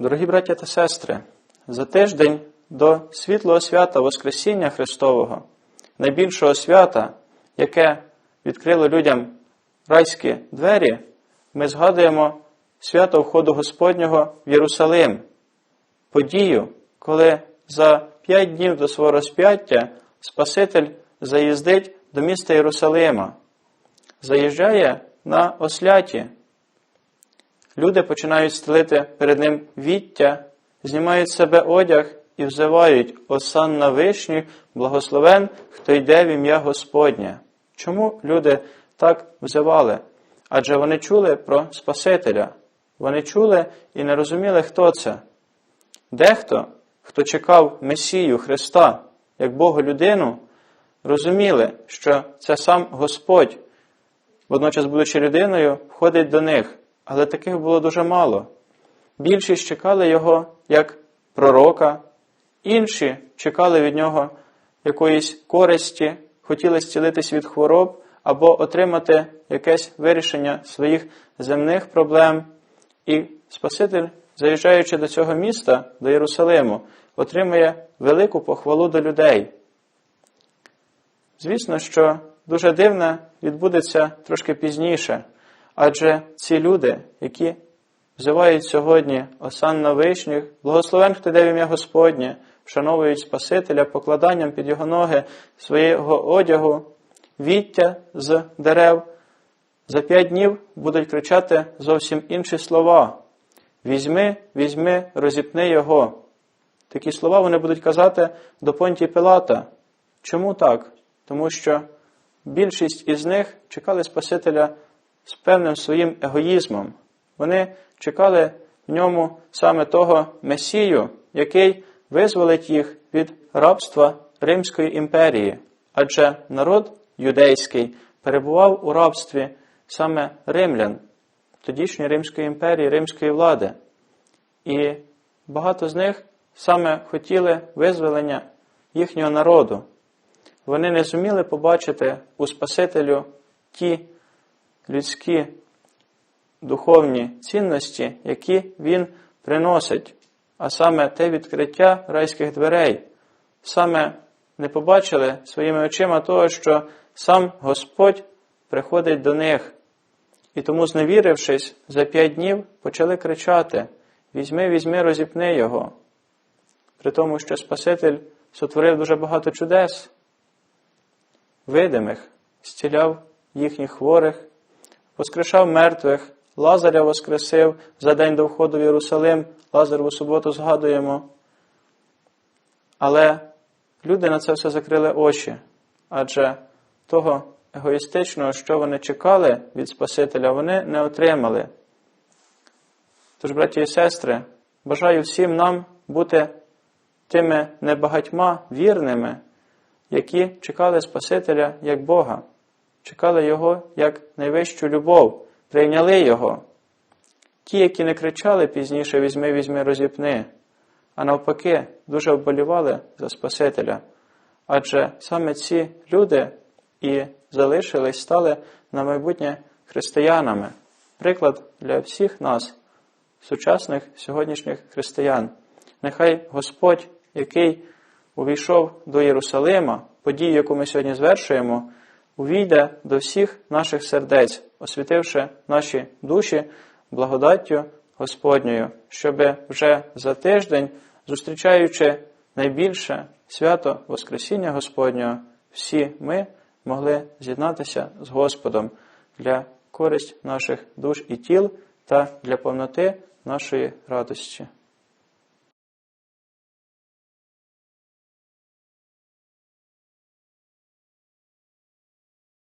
Дорогі браття та сестри, за тиждень до світлого свята Воскресіння Христового, найбільшого свята, яке відкрило людям райські двері, ми згадуємо свято входу Господнього в Єрусалим, подію, коли за п'ять днів до свого розп'яття Спаситель заїздить до міста Єрусалима, заїжджає на осляті. Люди починають стелити перед ним віття, знімають з себе одяг і взивають Осан на вишні, благословен, хто йде в ім'я Господнє. Чому люди так взивали? Адже вони чули про Спасителя. Вони чули і не розуміли, хто це. Дехто, хто чекав Месію Христа як Бога людину, розуміли, що це сам Господь, водночас, будучи людиною, входить до них але таких було дуже мало. Більшість чекали його як пророка, інші чекали від нього якоїсь користі, хотіли зцілитись від хвороб або отримати якесь вирішення своїх земних проблем. І Спаситель, заїжджаючи до цього міста, до Єрусалиму, отримує велику похвалу до людей. Звісно, що дуже дивне відбудеться трошки пізніше. Адже ці люди, які взивають сьогодні осан на вишніх, благословен, хто йде в ім'я Господнє, вшановують Спасителя покладанням під його ноги свого одягу, віття з дерев, за п'ять днів будуть кричати зовсім інші слова. Візьми, візьми, розіпни його. Такі слова вони будуть казати до Понтії Пилата. Чому так? Тому що більшість із них чекали Спасителя з певним своїм егоїзмом. Вони чекали в ньому саме того Месію, який визволить їх від рабства Римської імперії, адже народ юдейський перебував у рабстві саме римлян, тодішньої Римської імперії, римської влади. І багато з них саме хотіли визволення їхнього народу. Вони не зуміли побачити у Спасителю ті людські духовні цінності, які він приносить, а саме те відкриття райських дверей, саме не побачили своїми очима того, що сам Господь приходить до них. І тому, зневірившись, за п'ять днів почали кричати: Візьми, візьми, розіпни його. При тому, що Спаситель сотворив дуже багато чудес, видимих, зціляв їхніх хворих, воскрешав мертвих, Лазаря воскресив за день до входу в Єрусалим, Лазарову суботу згадуємо. Але люди на це все закрили очі, адже того егоїстичного, що вони чекали від Спасителя, вони не отримали. Тож, браті і сестри, бажаю всім нам бути тими небагатьма вірними, які чекали Спасителя як Бога чекали Його як найвищу любов, прийняли Його. Ті, які не кричали пізніше візьми, візьми, розіпни, а навпаки, дуже вболівали за Спасителя. Адже саме ці люди і залишились, стали на майбутнє християнами. Приклад для всіх нас, сучасних сьогоднішніх християн. Нехай Господь, який увійшов до Єрусалима, подію, яку ми сьогодні звершуємо, увійде до всіх наших сердець, освітивши наші душі благодаттю Господньою, щоби вже за тиждень, зустрічаючи найбільше свято Воскресіння Господнього, всі ми могли з'єднатися з Господом для користь наших душ і тіл та для повноти нашої радості.